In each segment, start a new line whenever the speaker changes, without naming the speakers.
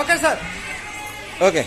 Okay sir. Okay.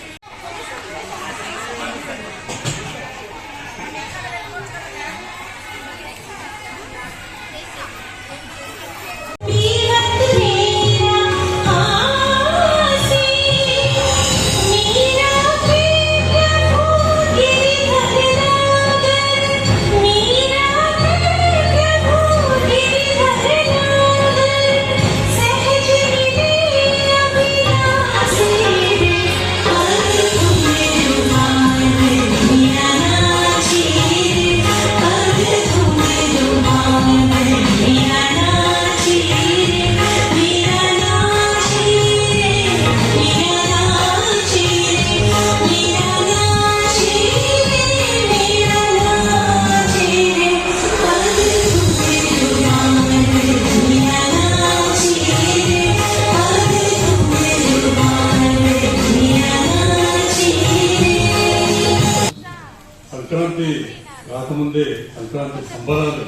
సంబరాలు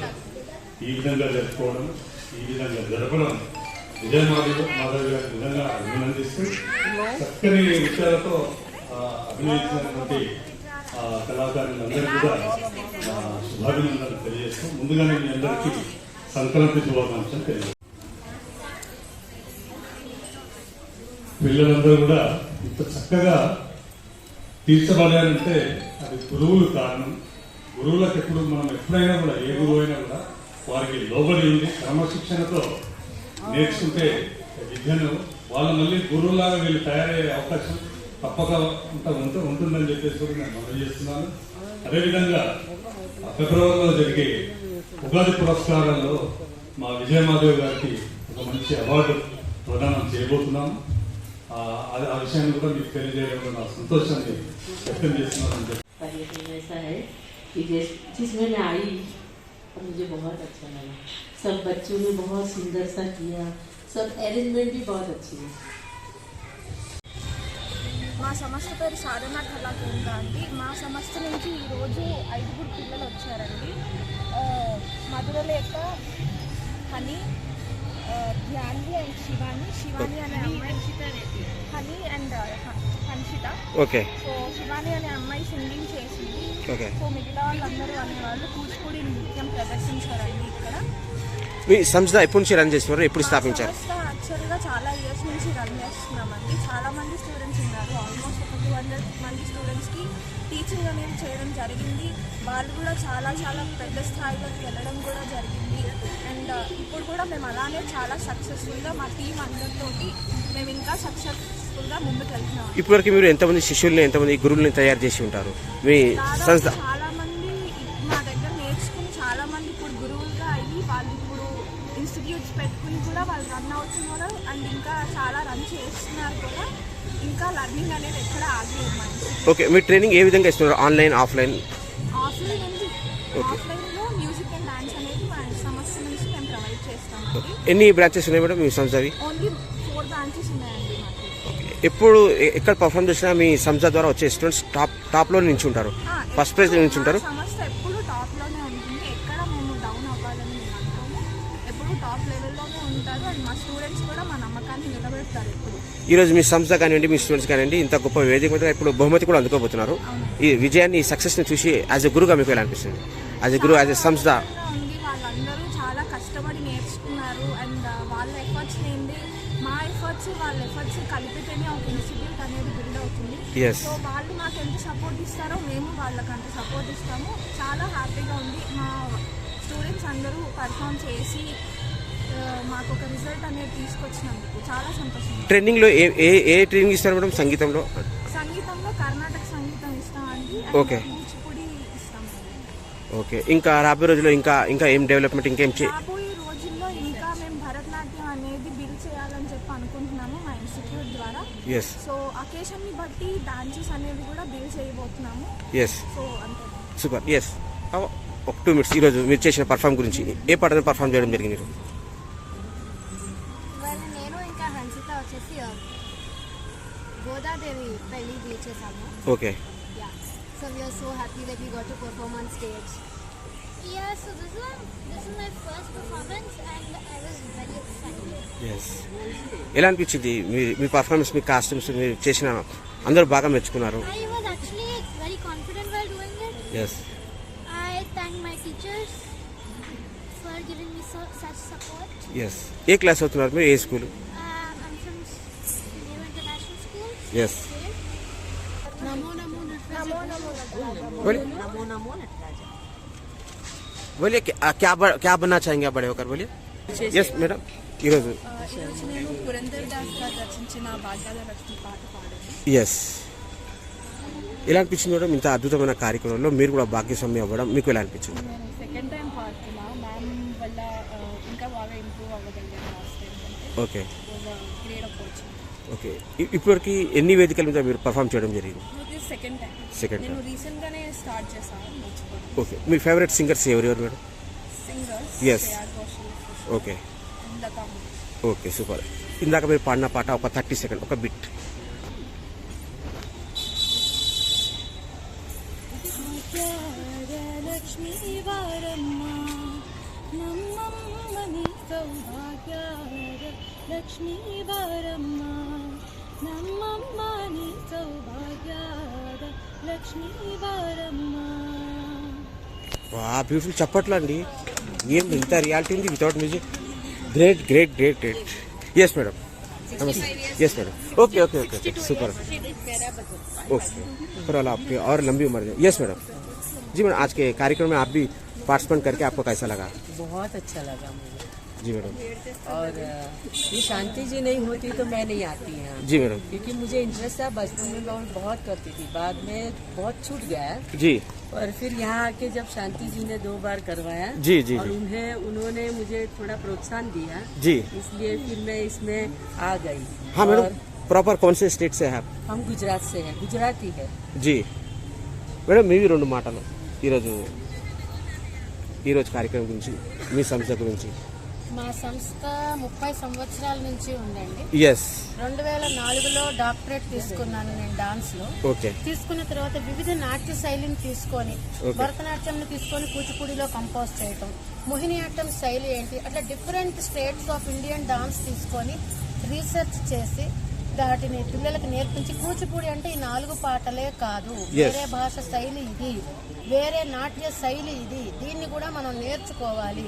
ఈ విధంగా జరుపుకోవడం ఈ విధంగా జరపడం విజయ మాధవ్ మాధవ్ గారి విధంగా అభినందిస్తూ చక్కని విషయాలతో ఆ, అభినయించినటువంటి ఆ, కళాకారులందరికీ కూడా శుభాభినందనలు తెలియజేస్తూ ముందుగానే మీ అందరికీ సంక్రాంతి శుభాకాంక్షలు తెలియజేస్తాం పిల్లలందరూ కూడా ఇంత చక్కగా తీర్చబడాలంటే అది గురువులు కారణం. గురువులకు ఎప్పుడు మనం ఎప్పుడైనా కూడా ఏ గురువు అయినా కూడా వారికి లోబడి ఉండి క్రమశిక్షణతో నేర్చుకుంటే విద్యను వాళ్ళు మళ్ళీ గురువులాగా వీళ్ళు తయారయ్యే అవకాశం తప్పక ఉంట ఉంటుందని చెప్పేసి కూడా నేను మనం చేస్తున్నాను. అదేవిధంగా ఫిబ్రవరిలో జరిగే ఉగాది పురస్కారాల్లో మా విజయమాధవ్ గారికి ఒక మంచి అవార్డు ప్రదానం చేయబోతున్నాము. ఆ ఆ- ఆ విషయాన్ని కూడా మీకు తెలియజేయడంలో నా సంతోషాన్ని వ్యక్తం చేస్తున్నానని
कि जिस जिसमें मैं आई और मुझे बहुत अच्छा लगा सब बच्चों ने बहुत सुंदर सा किया सब अरेंजमेंट भी बहुत अच्छी है
మా సంస్థ పేరు సాధన కళా కేంద్ర అండి మా సంస్థ నుంచి ఈరోజు ఐదుగురు పిల్లలు వచ్చారండి ఆ, మధురలేఖ హనీ ఆ, ధ్యాన్వి అండ్ శివాని శివాని అనే అమ్మాయి honey and Hanshita.
Okay.
So Shivani అనే అమ్మాయి సింగింగ్ చేసింది.
ఓకే.
సో మిగతా వాళ్ళందరూ అనేవాళ్ళు కూచిపూడి నృత్యం ప్రదర్శించారండి ఇక్కడ.
మీ సంస్థ ఎప్పటి నుంచి రన్ చేస్తున్నారు? ఎప్పుడు స్థాపించారు?
యాక్చువల్గా చాలా ఇయర్స్ నుంచి రన్ చేస్తున్నామండి. చాలా మంది స్టూడెంట్స్ ఉన్నారు. ఆల్మోస్ట్ ఒక టూ హండ్రెడ్ మంది స్టూడెంట్స్కి టీచింగ్ అనేది చేయడం జరిగింది. వాళ్ళు కూడా చాలా చాలా పెద్ద స్థాయిలోకి వెళ్ళడం కూడా జరిగింది. అండ్ ఇప్పుడు కూడా మేము అలానే చాలా సక్సెస్ఫుల్గా మా టీం అందరితోటి మేము ఇంకా సక్సెస్ఫుల్గా ముందుకు వెళ్తున్నాం
ఇప్పటివరకు మీరు ఎంతమంది శిష్యుల్ని ఎంతమంది గురువుల్ని తయారు చేసి ఉంటారు? మీ సంస్థ
దాదాపు చాలా మంది మా దగ్గర నేర్చుకుని చాలా మంది ఇప్పుడు గురువులుగా అయ్యి వాళ్ళు ఇప్పుడు ఇన్స్టిట్యూట్స్ పెట్టుకుని కూడా వాళ్ళు రన్ అవుతున్నారు అండ్ ఇంకా చాలా రన్ చేస్తున్నారు కూడా. ఇంకా లర్నింగ్ అనేది ఎక్కడ ఆగలేదు మా ఇన్స్టిట్యూట్
ఓకే మీ ట్రైనింగ్ ఏ విధంగా ఇస్తున్నారు? Online offline?
ఆఫ్లైన్ ఉంది. ఆఫ్లైన్లో మ్యూజిక్ అండ్ డాన్స్ అనేది మా సంస్థ నుంచి మేము ప్రొవైడ్ చేస్తామండి.
ఎన్ని బ్రాంచెస్ ఉన్నాయి మేడం మీ సంస్థవి?
ఓన్లీ
ఎప్పుడు ఎక్కడ పర్ఫామ్ చేసినా మీ సంస్థ ద్వారా వచ్చే స్టూడెంట్స్ టాప్ టాప్లో నిల్చుంటారు.
ఆ,
ఫస్ట్ ప్రైజ్
లెవెల్లోనే ఉంటారు.
ఈరోజు మీ సంస్థ కానివ్వండి మీ స్టూడెంట్స్ కానివ్వండి ఇంత గొప్ప వేదిక మీద ఇప్పుడు బహుమతి కూడా అందుకోబోతున్నారు. ఈ విజయాన్ని ఈ సక్సెస్ని చూసి యాజ్ ఎ గురుగా మీకు ఎలా అనిపిస్తుంది? As a Guru as a సంస్థ
ఎఫర్ట్స్ వాళ్ళ ఎఫర్ట్స్ కలిపితేనే ఒక ఇన్స్టిట్యూట్ అనేది బిల్డ్ అవుతుంది.
Yes.
సో వాళ్ళు మాకు ఎంత సపోర్ట్ ఇస్తారో మేము వాళ్ళకి అంత సపోర్ట్ ఇస్తాము. చాలా హ్యాపీగా ఉంది. మా స్టూడెంట్స్ అందరూ పర్ఫామ్ చేసి మాకు ఒక రిజల్ట్ అనేది తీసుకొచ్చినందుకు చాలా సంతోషం
ట్రైనింగ్లో ఏ ఏ ఏ ట్రైనింగ్ ఇస్తారు మేడం? సంగీతంలో?
సంగీతంలో కర్ణాటక సంగీతం ఇస్తామండి ఇస్తామండి
ఓకే ఇంకా రాబోయే రోజుల్లో ఇంకా ఇంకా ఏం డెవలప్మెంట్ ఇంకేం చే
రాబోయే రోజుల్లో ఇంకా మేము భరతనాట్యం అనేది బిల్ చేయాలని చెప్పి అనుకుంటున్నాము మా ఇన్స్టిట్యూట్ సో అకేషన్ని బట్టి డాన్సెస్ అనేవి కూడా బిల్ చేయబోతున్నాము.
ఎస్
సో అంతే.
సూపర్ ఎస్ ఒక టూ మినిట్స్ ఈరోజు మీరు చేసిన పర్ఫామ్ గురించి ఏ పాటను పర్ఫామ్ చేయడం జరిగింది? మీరు
నేను ఇంకా హన్సిత వచ్చేసి గోదాదేవి పెళ్ళి చేసాము
okay
ya so we are so happy that we got to perform on stage Yeah, so this one, this is my first performance and I was very excited.
Yes ఎలా అనిపించింది మీ మీ పర్ఫార్మెన్స్ మీ కాస్ట్యూమ్స్ మీరు చేసిన అందరూ బాగా మెచ్చుకున్నారు
I was actually very confident while doing it.
Yes
I thank my teachers for giving me so, such support.
Yes A class అవుతున్నారు మీరు ఏ school
Uh, I'm from Nehru International School.
Yes
here.
बोलिए
नमो नमो नटराजा
बोलिए क्या क्या ब- क्या बनना चाहेंगे आप बड़े होकर बोलिए ఎస్ మేడం ఈరోజు. ఎస్ ఎలా అనిపించింది మేడం ఇంత అద్భుతమైన కార్యక్రమంలో మీరు కూడా భాగ్యస్వామి అవ్వడం మీకు ఎలా అనిపించింది?
సెకండ్ టైం వల్ల ఇంకా బాగా ఇంప్రూవ్
ఓకే ఓకే ఇప్పటివరకు ఎన్ని వేదికల మీద మీరు పర్ఫామ్ చేయడం జరిగింది? Second time.
రీసెంట్గానే స్టార్ట్ చేశాను
ఓకే మీ ఫేవరెట్ సింగర్స్ ఎవరెవరు madam?
Singers.
Ghoshal
okay
okay super. ఇందాక మీరు పాడిన పాట ఒక థర్టీ సెకండ్ ఒక బిట్.
లక్ష్మీ వారమ్మ లక్ష్మీ వారమ్మ
వా బ్యూటిఫుల్ చప్పట్లు అండి ఏం ఇంత రియాలిటీ ఉంది without music? Great great great great yes madam नमस्ते yes madam okay okay okay super okay फिर आपके और लंबी उम्र यस मैडम जी मैडम आज के कार्यक्रम में आप भी पार्टिसिपेंट करके आपको कैसा लगा?
बहुत अच्छा लगा मुझे।
जी मैडम
और अ, ये शांति जी नहीं होती तो मैं नहीं आती यहाँ
जी मैडम
क्योंकि मुझे इंटरेस्ट था बचपन में मैं बहुत करती थी बाद में बहुत छूट गया है
जी
और फिर यहाँ आके जब शांति जी ने दो बार करवाया
जी जी
और
जी
उन्हें उन्होंने मुझे थोड़ा प्रोत्साहन दिया
जी
इसलिए फिर मैं इसमें आ गई
हाँ
और
मैडम प्रॉपर कौन से स्टेट से है आप
हम गुजरात से हैं गुजराती है
జీ మేడం మీవి రెండు మాటలు ఈరోజు ఈరోజు కార్యక్రమం గురించి మీ సంస్థ గురించి
మా సంస్థ ముప్పై సంవత్సరాల నుంచి ఉందండి.
ఎస్
రెండు వేల నాలుగులో డాక్టరేట్ తీసుకున్నాను నేను డాన్స్లో
ఓకే
తీసుకున్న తర్వాత వివిధ నాట్య శైలిని తీసుకొని. భరతనాట్యం తీసుకొని కూచిపూడిలో కంపోజ్ చేయటం మోహినియాట్టం శైలి ఏంటి అట్లా different states of Indian dance తీసుకొని రీసెర్చ్ చేసి వాటిని పిల్లలకు నేర్పించి కూచిపూడి అంటే ఈ నాలుగు పాటలే కాదు. వేరే భాష శైలి ఇది. వేరే నాట్య శైలి ఇది. దీన్ని కూడా మనం నేర్చుకోవాలి.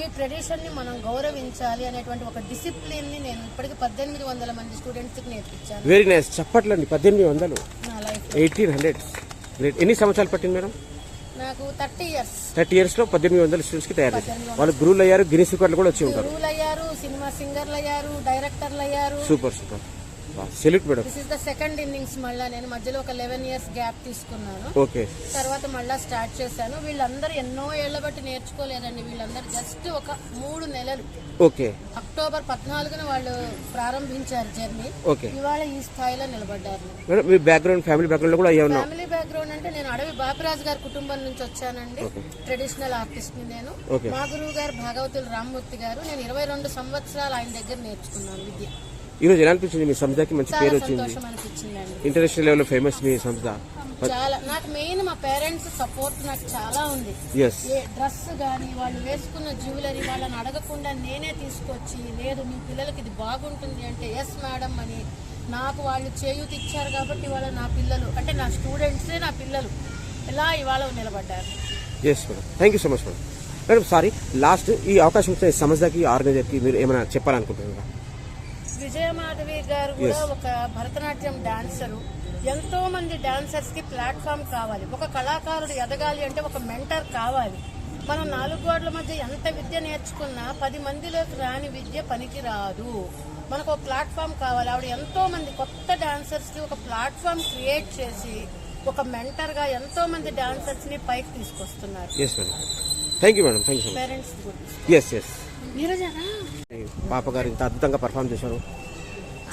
ఈ ట్రెడిషన్ని మనం గౌరవించాలి అనేటువంటి ఒక డిసిప్లిన్ని నేను ఇప్పటికి పద్దెనిమిది వందల మంది స్టూడెంట్స్కి నేర్పించాను.
వెరీ నైస్ చప్పట్లండి. పద్దెనిమిది వందలు. ఎయిటీన్ హండ్రెడ్ గ్రేట్ ఎన్ని సంవత్సరాలు పట్టింది మేడం?
నాకు థర్టీ ఇయర్స్.
థర్టీ ఇయర్స్లో పద్దెనిమిది వందల స్టూడెంట్స్కి తయారు వాళ్ళు గురువులు అయ్యారు రికార్డులు కూడా వచ్చి ఉంటారు.
గురువులు అయ్యారు సినిమా సింగర్లు అయ్యారు డైరెక్టర్లు అయ్యారు
super super salute madam
this is the second innings మళ్ళా నేను మధ్యలో ఒక లెవెన్ ఇయర్స్ గ్యాప్ తీసుకున్నాను.
ఓకే
తర్వాత మళ్ళా స్టార్ట్ చేశాను. వీళ్ళందరూ ఎన్నో ఏళ్ళ బట్టి నేర్చుకోలేదండి. వీళ్ళందరూ జస్ట్ ఒక మూడు నెలలు.
ఓకే
అక్టోబర్ పద్నాలుగున వాళ్ళు ప్రారంభించారు జర్నీ.
ఓకే
ఇవాళ ఈ స్థాయిలో నిలబడ్డారు.
మేడం మీ బ్యాక్గ్రౌండ్ ఫ్యామిలీ బ్యాక్గ్రౌండ్ కూడా ఉన్నాం
ఫ్యామిలీ బ్యాక్గ్రౌండ్ అంటే నేను అడవి బాపిరాజు గారి కుటుంబం నుంచి వచ్చానండి. ట్రెడిషనల్ ఆర్టిస్ట్ని నేను. మా గురువు గారు భాగవతులు రామ్మూర్తి గారు. నేను ఇరవై రెండు సంవత్సరాలు ఆయన దగ్గర నేర్చుకున్నాను విద్య.
ఈరోజు ఎలా అనిపించింది మీ సంస్థకి? మంచి పేరు వచ్చింది. ఇంటర్నేషనల్ లెవెల్లో ఫేమస్ మీ సంస్థ.
చాలా నాకు మెయిన్ మా పేరెంట్స్ సపోర్ట్ నాకు చాలా ఉంది. డ్రెస్ కానీ వాళ్ళు వేసుకున్న జ్యువెలరీ వాళ్ళని అడగకుండా నేనే తీసుకొచ్చి లేదు మీ పిల్లలకి ఇది బాగుంటుంది అంటే ఎస్ మేడం అని నాకు వాళ్ళు చేయూతి ఇచ్చారు కాబట్టి వాళ్ళ నా పిల్లలు అంటే నా స్టూడెంట్సే నా పిల్లలు. ఇలా ఇవాళ నిలబడ్డారు.
Yes madam thank you so much madam madam sorry last ఈ అవకాశం ఇచ్చిన సంస్థకి ఆర్గనైజర్కి మీరు ఏమైనా చెప్పాలనుకుంటున్నారా?
విజయమాధవి గారు కూడా. ఒక భరతనాట్యం డాన్సరు. ఎంతో మంది డాన్సర్స్కి ప్లాట్ఫామ్ కావాలి. ఒక కళాకారుడు ఎదగాలి అంటే ఒక మెంటర్ కావాలి. మనం నాలుగు గోడల మధ్య ఎంత విద్య నేర్చుకున్నా పది మందిలోకి రాని విద్య పనికి రాదు మనకు ఒక ప్లాట్ఫామ్ కావాలి. ఆవిడ ఎంతో మంది కొత్త డాన్సర్స్కి ఒక ప్లాట్ఫామ్ క్రియేట్ చేసి ఒక మెంటర్గా ఎంతో మంది డాన్సర్స్ని పైకి తీసుకొస్తున్నారు. పేరెంట్స్ నీరజనా?
పాప గారు ఇంత అద్భుతంగా పర్ఫామ్ చేశారు.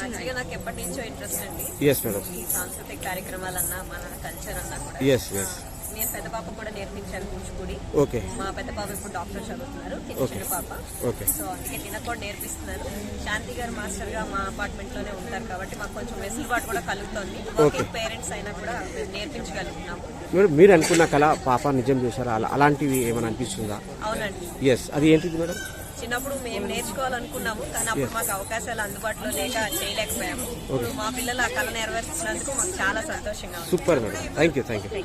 యాక్చువల్గా నాకు ఎప్పటి నుంచో ఇంట్రెస్ట్ అండి.
ఎస్ మేడం
ఈ సాంస్కృతిక కార్యక్రమాలన్నా మన కల్చర్ అన్నా కూడా.
ఎస్ ఎస్
నేను పెద్ద పాప కూడా నేర్పించాను కూచిపూడి.
ఓకే
మా పెద్ద పాప ఇప్పుడు డాక్టర్ చదువుతున్నారు. చిన్న పాప.
ఓకే
సో అందుకే తినకు కూడా నేర్పిస్తున్నాను శాంతి గారు మాస్టర్గా మా అపార్ట్మెంట్లోనే ఉంటారు కాబట్టి మాకు కొంచెం వెసులుబాటు కూడా కలుగుతుంది. వర్కింగ్ పేరెంట్స్ అయినా కూడా మేము నేర్పించగలుగుతున్నాము.
మేడం మీరు అనుకున్న కళ పాప నిజం చేశారా? అలా అలాంటివి ఏమైనా అనిపిస్తుందా?
అవునండి.
ఎస్ అది ఏంటిది మేడం
చిన్నప్పుడు మేము నేర్చుకోవాలనుకున్నాము కానీ అప్పుడు మాకు అవకాశాలు అందుబాటులో లేక చేయలేకపోయాము. ఇప్పుడు మా పిల్లలు ఆ కళ నెరవేర్చినందుకు మాకు చాలా సంతోషంగా ఉంది.
Super madam thank
you thank you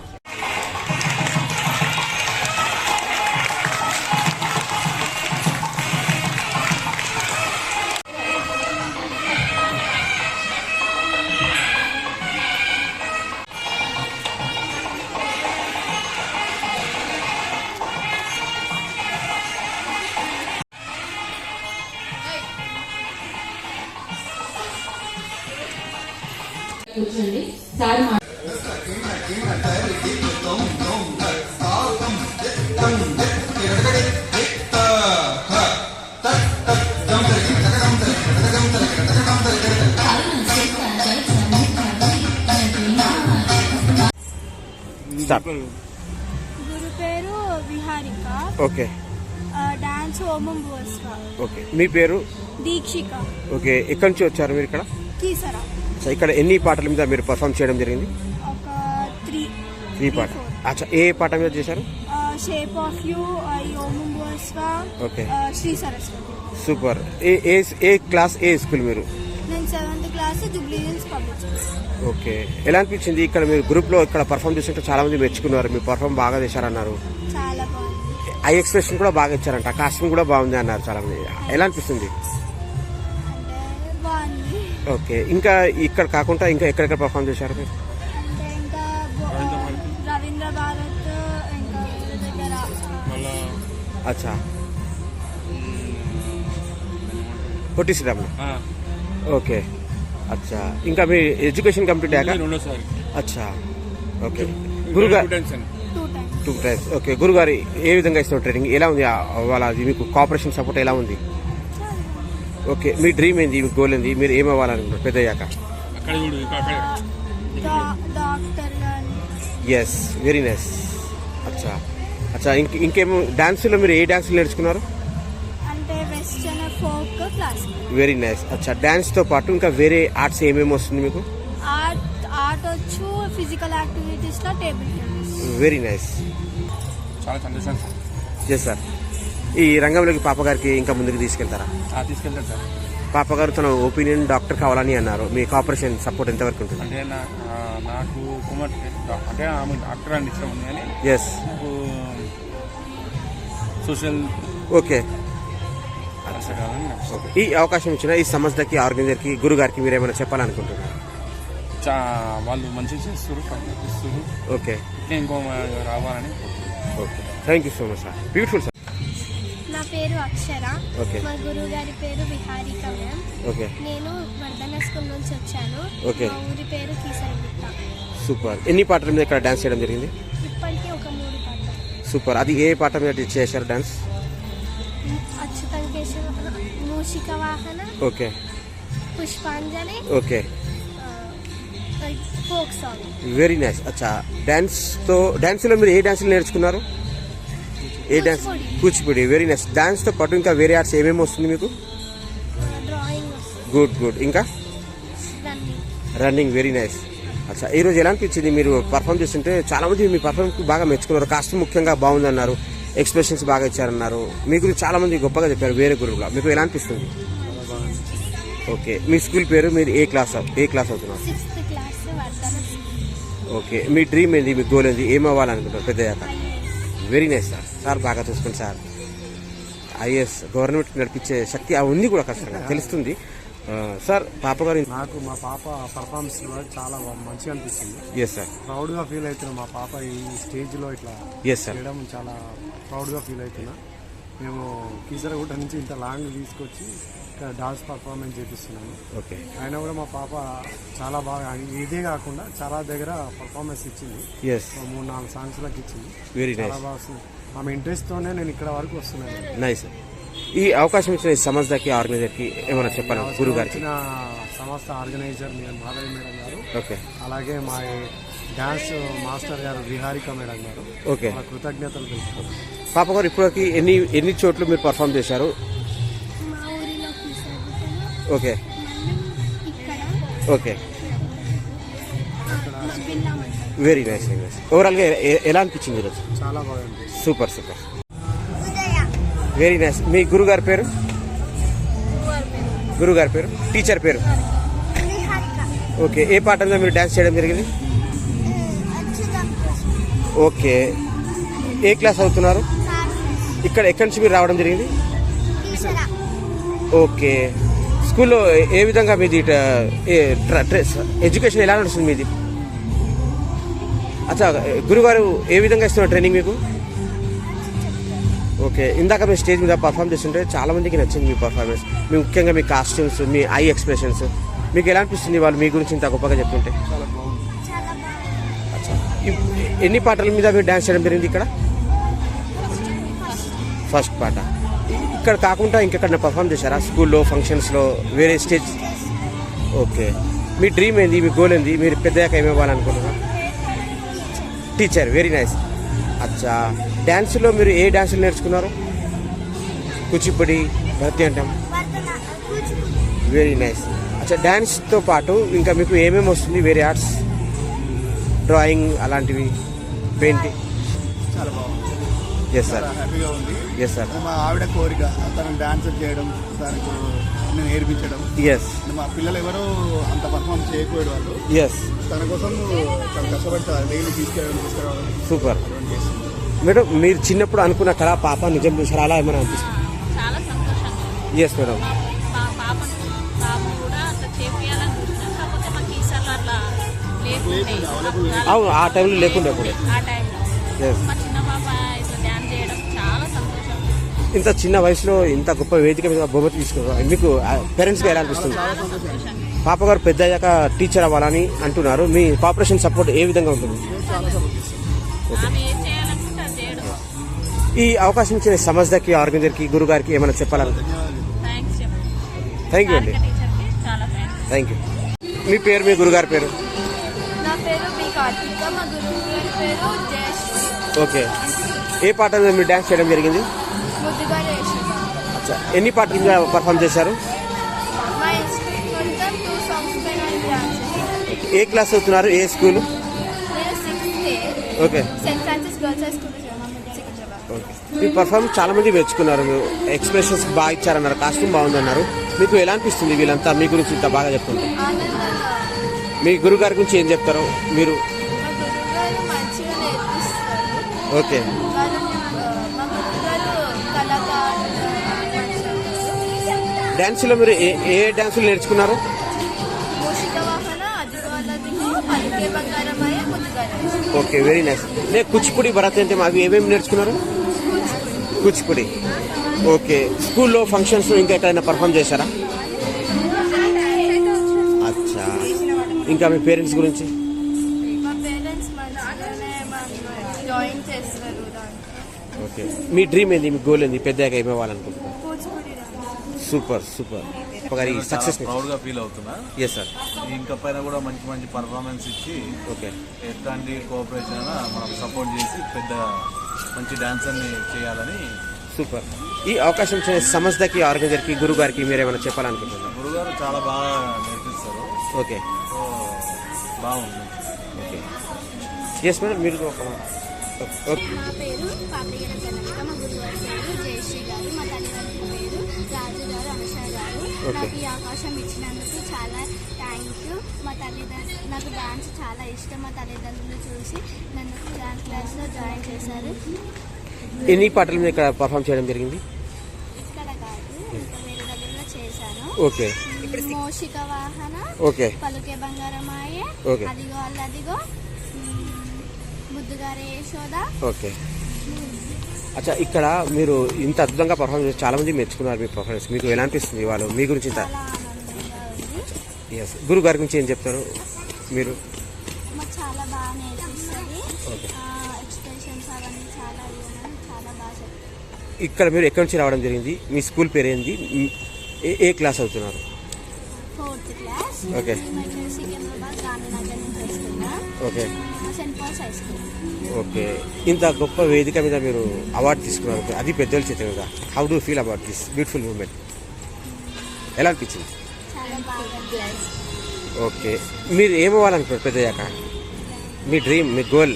sir
గురు పేరు విహారిక.
ఓకే
డాన్స్ ఓమం
ఓకే మీ పేరు?
దీక్షిక.
ఓకే ఎక్కడి నుంచి వచ్చారు మీరు ఇక్కడ?
కీసరా.
సో ఇక్కడ ఎన్ని పాటల మీద మీరు పర్ఫామ్ చేయడం జరిగింది?
ఒక త్రీ
త్రీ పాట అచ్చా ఏ పాట మీద చేశారు?
షేప్ ఆఫ్ యూ ఓమం భువస్వ
ఓకే.
శ్రీ సరస్వతి
సూపర్ ఏ ఏ ఏ క్లాస్ ఏ స్కూల్ మీరు?
నేను seventh class Jubilee Hills public
school okay. ఎలా అనిపించింది? ఇక్కడ మీరు గ్రూప్లో ఇక్కడ పర్ఫామ్ చేస్తుంటే చాలా మంది మెచ్చుకున్నారు. మీ పర్ఫామ్ బాగా చేశారన్నారు.
చాలా బాగుంది.
ఐ ఎక్స్ప్రెషన్ కూడా బాగా ఇచ్చారంట. కాస్ట్యూమ్ కూడా బాగుంది అన్నారు చాలా మంది ఎలా అనిపిస్తుంది? ఓకే. ఇంకా ఇక్కడ కాకుండా ఇంకా ఎక్కడెక్కడ పర్ఫామ్ చేశారు మీరు?
అంటే ఇంకా బో- రవీంద్ర భారత్ ఇంకా వేరే దగ్గర ఆ,
అచ్చా. పొట్టి శ్రీరాములు. ఓకే. అచ్చా. ఇంకా మీ ఎడ్యుకేషన్ కంప్లీట్ అయ్యాక? అచ్చా. ఓకే. గురుగారు
టూ టైమ్స్
ఓకే. గురుగారు ఏ విధంగా ఇస్తున్నారు ట్రైనింగ్ ఎలా ఉంది? ఆ- వాళ్ళ మీకు కోఆపరేషన్ సపోర్ట్ ఎలా ఉంది? ఓకే మీ డ్రీమ్ ఏంది మీ గోల్ ఏంది? మీరు ఏమవ్వాలనుకుంటారు పెద్ద అయ్యాక? ఎస్ వెరీ నైస్ అచ్చా అచ్చా ఇంక ఇంకేమో డాన్స్లో మీరు ఏ డాన్స్ నేర్చుకున్నారు?
అంటే western folk classical
very nice అచ్చా డాన్స్తో పాటు ఇంకా వేరే ఆర్ట్స్ ఏమేమి వస్తుంది మీకు?
ఆర్ట్ ఆర్ట్ వచ్చు ఫిజికల్ యాక్టివిటీస్లో టేబుల్ టెన్నిస్
వెరీ నైస్
చాలా సంతోషం. సార్
ఎస్ సార్ ఈ రంగంలోకి పాప గారికి ఇంకా ముందుకు తీసుకెళ్తారా?
తీసుకెళ్తాను సార్.
పాప గారు తన ఒపీనియన్ డాక్టర్ కావాలని అన్నారు. మీ కాపరేషన్ సపోర్ట్ ఎంతవరకు ఉంటుంది?
అంటే నాకు అంటే ఆమె డాక్టర్ అని ఇష్టం ఉంది కానీ
ఎస్
సోషల్
ఓకే. ఈ అవకాశం ఇచ్చిన ఈ సంస్థకి ఆర్గనైజర్కి గురు గారికి మీరు ఏమైనా చెప్పాలనుకుంటున్నారు
వాళ్ళు మంచిగా చేస్తారు
ఓకే.
ఇంకా రావాలని.
Okay. Thank you so much sir beautiful
sir పేరు అక్షర.
ఓకే.
మా గురువు గారి పేరు విహారిక మ్యామ్.
ఓకే.
నేను వర్ధన స్కూల్ నుంచి వచ్చాను.
ఓకే.
మా ఊరి పేరు కీసరగుట్ట.
సూపర్. ఎన్ని పాటల మీద ఇక్కడ డాన్స్ చేయడం జరిగింది?
ఇప్పటికీ ఒక మూడు పాటలు.
సూపర్. అది ఏ పాట మీద చేశారు dance?
Mushika Vahana
okay.
Pushpanjali
okay.
Folk song.
Very nice అచ్చా. డాన్స్తో డాన్స్లో మీరు ఏ డాన్స్లు నేర్చుకున్నారు? ఏ డాన్స్
కూచిపూడి.
వెరీ నైస్ డాన్స్తో పాటు ఇంకా వేరే ఆర్ట్స్ ఏమేమి వస్తుంది మీకు? గుడ్ గుడ్ ఇంకా?
రన్నింగ్
వెరీ నైస్ అచ్చా ఈ రోజు ఎలా అనిపించింది మీరు పర్ఫామ్ చేస్తుంటే? చాలా మంది మీ పర్ఫార్మెన్స్ బాగా మెచ్చుకున్నారు. కాస్ట్ ముఖ్యంగా బాగుందన్నారు. ఎక్స్ప్రెషన్స్ బాగా ఇచ్చారన్నారు. మీ గురించి చాలా మంది గొప్పగా చెప్పారు వేరే గురువుగా మీకు ఎలా అనిపిస్తుంది? ఓకే మీ స్కూల్ పేరు మీరు ఏ క్లాస్ ఏ క్లాస్ అవుతున్నారు? ఓకే మీ డ్రీమ్ ఏంది? మీ గోల్ ఏంది? ఏం అవ్వాలనుకుంటారు పెద్ద
IAS
very nice sir sir బాగా చూసుకోండి సార్ ఐఎస్ గవర్నమెంట్ నడిపించే శక్తి ఆ ఉంది కూడా ఖచ్చితంగా తెలుస్తుంది. సార్ పాప గారు
నాకు మా పాప పర్ఫార్మెన్స్ చాలా మంచిగా అనిపిస్తుంది.
ఎస్ సార్
ప్రౌడ్గా ఫీల్ అవుతున్నా. మా పాప ఈ స్టేజ్లో ఇట్లా
ఎస్ సార్
చాలా ప్రౌడ్గా ఫీల్ అవుతున్నా. మేము కీసరగుట్ట నుంచి ఇంత లాంగ్ తీసుకొచ్చి ఇక్కడ డాన్స్ పర్ఫార్మెన్స్ చేపిస్తున్నాము.
ఓకే.
అయినా కూడా మా పాప చాలా బాగా ఇదే కాకుండా చాలా దగ్గర పర్ఫార్మెన్స్ ఇచ్చింది. మూడు నాలుగు సాంగ్స్లకు ఇచ్చింది.
వెరీ
చాలా బాగా వస్తుంది. ఆమె ఇంట్రెస్ట్తోనే నేను ఇక్కడ వరకు వస్తున్నాను.
నైస్ ఈ అవకాశం ఇచ్చిన ఈ సంస్థకి ఆర్గనైజర్కి ఏమైనా చెప్పాలి? గురువు గారికి.
వచ్చిన సంస్థ ఆర్గనైజర్ మాధవి మేడం గారు.
ఓకే
అలాగే మా డాన్స్ మాస్టర్ గారు విహారిక మేడం గారు.
ఓకే
కృతజ్ఞతలు తెలుపుతున్నాం
పాప గారు ఇప్పటికి ఎన్ని ఎన్ని చోట్ల మీరు పర్ఫామ్ చేశారు? ఓకే.
ఇక్కడ okay
very nice very nice ఓవరాల్గా ఎలా అనిపించింది ఈరోజు?
చాలా బాగా అనిపిస్తుంది
సూపర్ సూపర్ వెరీ నైస్ మీ గురుగారి పేరు? గురుగారి పేరు. టీచర్ పేరు? ఓకే. ఏ పాట మీద మీరు డ్యాన్స్ చేయడం జరిగింది? ఓకే. ఏ క్లాస్ అవుతున్నారు ఇక్కడ ఎక్కడి నుంచి మీరు రావడం జరిగింది? ఓకే. స్కూల్లో ఏ- విధంగా మీది ఎడ్యుకేషన్ ఎలా నడుస్తుంది మీది? అచ్చా గురుగారు ఏ విధంగా ఇస్తున్నారు ట్రైనింగ్ మీకు? ఓకే. ఇందాక మీరు స్టేజ్ మీద పర్ఫామ్ చేస్తుంటే చాలా మందికి నచ్చింది మీ పర్ఫార్మెన్స్ మీ ముఖ్యంగా మీ కాస్ట్యూమ్స్ మీ ఐ ఎక్స్ప్రెషన్స్. మీకు ఎలా అనిపిస్తుంది వాళ్ళు మీ గురించి ఇంత గొప్పగా ఇప్- ఎన్ని పాటల మీద మీరు డ్యాన్స్ చేయడం జరిగింది ఇక్కడ? ఫస్ట్ పాట. ఇక్కడ కాకుండా ఇంకెక్కడ పర్ఫామ్ చేశారా? స్కూల్లో ఫంక్షన్స్లో వేరే స్టేజ్ ఓకే మీ డ్రీమ్ ఏంది? మీ గోల్ ఏంది? మీరు పెద్దయ్యాక ఏమి ఇవ్వాలనుకుంటున్నారు టీచర్ వెరీ నైస్ అచ్చా. డ్యాన్స్లో మీరు ఏ డ్యాన్సులు నేర్చుకున్నారు? కూచిపూడి భరతనాట్యం. వెరీ నైస్ అచ్చా డ్యాన్స్తో పాటు ఇంకా మీకు ఏమేమి వస్తుంది? వేరే ఆర్ట్స్ డ్రాయింగ్ అలాంటివి పెయింటింగ్
చాలా బాగుంది.
ఎస్ సార్
హ్యాపీగా ఉంది.
ఎస్ సార్
మా ఆవిడ కోరిక తను డాన్స్ చేయడం తనకు నేను నేర్పించడం.
ఎస్
మా పిల్లలు ఎవరు అంత పర్ఫామ్ చేయకూడదు వాళ్ళు
ఎస్
తన కోసం తను కష్టపడతారు. డైలీ తీసుకెళ్ళడం తీసుకురావడం
సూపర్ మేడం మీరు చిన్నప్పుడు అనుకున్న కళ పాప నిజం చూసారా అలా ఏమైనా అనిపిస్తుంది?
చాలా
ఎస్ మేడం అవును ఆ టైంలో లేకుండే అప్పుడు.
ఆ టైంలో
ఎస్ ఇంత చిన్న వయసులో ఇంత గొప్ప వేదిక మీద బహుమతి తీసుకున్నారు మీకు పేరెంట్స్గా ఎలా అనిపిస్తుంది? పాప గారు పెద్ద అయ్యాక టీచర్ అవ్వాలని అంటున్నారు. మీ పాపులేషన్ సపోర్ట్ ఏ విధంగా ఉంటుంది? ఈ అవకాశం ఇచ్చిన సమస్యకి ఆర్గనైజర్కి గురువు గారికి ఏమైనా చెప్పాలని థ్యాంక్ యూ అండి. థ్యాంక్ యూ మీ పేరు మీ గురుగారి పేరు? ఓకే ఏ పాట మీద మీరు డ్యాన్స్ చేయడం జరిగింది? ఎన్ని పాటల పర్ఫామ్ చేశారు? ఏ క్లాస్ అవుతున్నారు ఏ స్కూల్? ఓకే. మీ పర్ఫార్మెన్స్ చాలా మంది మెచ్చుకున్నారు. మీరు ఎక్స్ప్రెషన్స్ బాగా ఇచ్చారన్నారు కాస్ట్యూమ్ బాగుందన్నారు. మీకు ఎలా అనిపిస్తుంది వీళ్ళంతా? మీ గురించి ఇంత బాగా చెప్తుంటే.
ఆనందంగా.
మీ గురువు గారి గురించి ఏం చెప్తారు? మీరు ఓకే. డ్యాన్స్లో మీరు ఏ ఏ డ్యాన్సులు నేర్చుకున్నారు? Okay very nice. నేను కూచిపూడి భరతనాట్యం అవి ఏమేమి నేర్చుకున్నారు? కూచిపూడి. ఓకే స్కూల్లో ఫంక్షన్స్ ఇంకా ఎక్కడైనా పర్ఫామ్ చేశారా? అచ్చా. ఇంకా మీ పేరెంట్స్ గురించి? ఓకే మీ డ్రీమ్ ఏంది మీ గోల్ ఏంది? పెద్దగా ఏమి అవ్వాలనుకుంటున్నారు Kuchipudi dance super super
success ప్రౌడ్గా ఫీల్ అవుతున్నా.
ఎస్ సార్
ఇంకా పైన కూడా మంచి మంచి పర్ఫార్మెన్స్ ఇచ్చి
ఓకే
ఎట్లాంటి కోఆపరేషన్ అయినా మనం సపోర్ట్ చేసి పెద్ద మంచి డాన్సర్ని చేయాలని
సూపర్ ఈ అవకాశం సంస్థకి ఆర్గనైజర్కి గురువు గారికి మీరు ఏమైనా చెప్పాలనుకుంటున్నారు?
గురుగారు చాలా బాగా నేర్పిస్తారు.
ఓకే
బాగుంది.
ఓకే ఎస్ మేడం మీరు ఒక. ఓకే
పేరు మా జయశ్రీ గారు మా నాకు ఈ అవకాశం ఇచ్చినందుకు చాలా థ్యాంక్ యూ మా తల్లిదండ్రులు నాకు డాన్స్ చాలా ఇష్టం. మా తల్లిదండ్రులు చూసి నన్ను డాన్స్ క్లాస్లో జాయిన్ చేశారు.
ఎన్ని పాటల మీద ఇక్కడ పర్ఫామ్ చేయడం జరిగింది?
ఇక్కడ కాదు ఇంకా వేరే దగ్గరలో చేశాను.
ఓకే
మోషిక వాహన
ఓకే
పలుకే బంగారమాయే. అదిగో అల్లదిగో ముద్దుగారే యశోద.
ఓకే అచ్చా ఇక్కడ మీరు ఇంత అద్భుతంగా పర్ఫామ్ చేసి చాలా మంది మెచ్చుకున్నారు మీ పర్ఫార్మెన్స్ మీకు ఎలా అనిపిస్తుంది వాళ్ళు మీ గురించి ఇంత ఎస్ గురువు గారి గురించి ఏం చెప్తారు? మీరు ఇక్కడ మీరు ఎక్కడి నుంచి రావడం జరిగింది? మీ స్కూల్ పేరు ఏంది? ఏ ఏ క్లాస్ అవుతున్నారు? ఓకే. ఓకే. ఓకే. ఇంత గొప్ప వేదిక మీద మీరు అవార్డు తీసుకున్నారు. అది పెద్దల చేత కదా. How do feel about this beautiful moment ఎలా అనిపించింది? ఓకే. మీరు ఏమవ్వాలనుకుంటారు పెద్దయ్యాక మీ డ్రీమ్ మీ
goal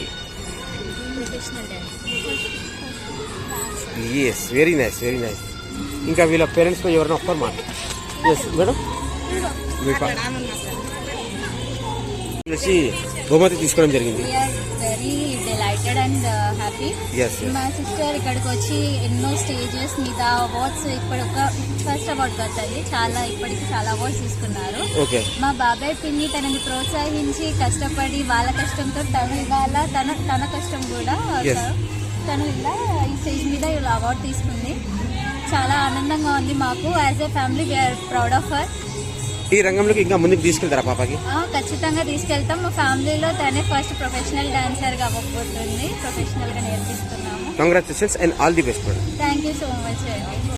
yes very nice very nice ఇంకా వీళ్ళ పేరెంట్స్తో ఎవరైనా ఒక్కరు మాట? ఎస్ మేడం మీ వచ్చి బహుమతి తీసుకోవడం జరిగింది.
We are very delighted
and happy.
మా సిస్టర్ ఇక్కడికి వచ్చి ఎన్నో స్టేజెస్ మీద అవార్డ్స్ ఇప్పుడు ఒక ఫస్ట్ అవార్డ్ కదండి చాలా ఇప్పటికి చాలా అవార్డ్స్ తీసుకున్నారు. మా బాబాయ్ పిన్ని తనని ప్రోత్సహించి కష్టపడి వాళ్ళ కష్టంతో తను ఇవాళ తన తన కష్టం కూడా. తను ఇలా ఈ స్టేజ్ మీద ఇలా అవార్డు తీసుకుంది. చాలా ఆనందంగా ఉంది మాకు. As a family we are proud of her
ఈ రంగంలోకి ఇంకా ముందుకు తీసుకెళ్తారా పాపకి?
ఖచ్చితంగా తీసుకెళ్తాం. మా ఫ్యామిలీలో తనే ఫస్ట్ ప్రొఫెషనల్ డాన్సర్గా అవ్వబోతుంది ప్రొఫెషనల్గా నేర్పిస్తున్నాము.
Congratulations and all the best
thank you so much